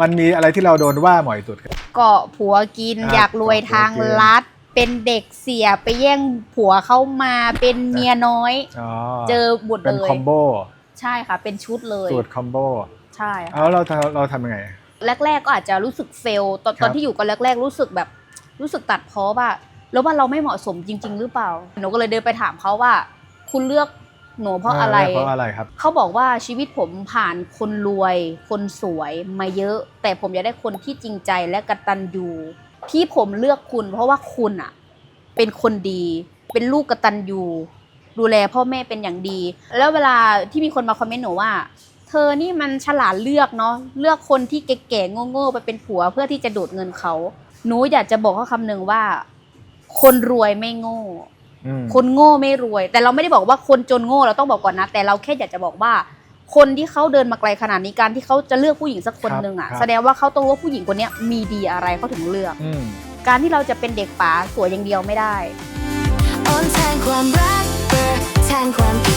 มันมีอะไรที่เราโดนว่าบ่อยสุดครับ เกาะผัวกินอะอยากรวยทางเกาะผัวกินลัด เป็นเด็กเสียไปแย่งผัวเข้ามาเป็นเมียน้อย อ๋อเจอบุตรเป็นเลย คอมโบใช่ค่ะ เป็นชุดเลยสูตรคอมโบใช่ค่ะแล้วเราทำเราทำยังไง แรกๆ ก็อาจจะรู้สึกเฟลตอนครับ ตอนที่อยู่กันแรก ๆ รู้สึกแบบรู้สึกตัดพ้อว่าแล้วว่าเราไม่เหมาะสมจริง ๆ หรือเปล่าหนูก็เลยเดินไปถามเขาว่า คุณเลือก หนูเพราะอะไร เพราะอะไรครับ เขาบอกว่าชีวิตผมผ่านคนรวย คนสวยมาเยอะ แต่ผมอยากได้คนที่จริงใจและกตัญญูที่ผมเลือกคุณ เพราะว่าคุณอะเป็นคนดี เป็นลูกกตัญญูดูแลพ่อแม่เป็นอย่างดี แล้วเวลาที่มีคนมาคอมเมนต์หนูว่า เธอนี่มันฉลาดเลือกเนาะเลือกคนที่แก่ๆโง่ๆไปเป็นผัวเพื่อที่จะดูดเงินเขาหนูอยากจะบอกเขาคำหนึ่งว่า คนรวยไม่โง่อืม คนโง่ไม่รวย แต่เราไม่ได้บอกว่าคนจนโง่เราต้องบอกก่อนนะ แต่เราแค่อยากจะบอกว่า คนที่เขาเดินมาไกลขนาดนี้การที่เขาจะเลือกผู้หญิงสักคนหนึ่งอะครับแสดงว่าเขาต้องรู้ว่าผู้หญิงคนเนี้ยมีดีอะไรเขาถึงเลือกอืมการที่เราจะเป็นเด็กป๋าสวยอย่างเดียวไม่ได้โอนแทนความรักเปิดแทนความ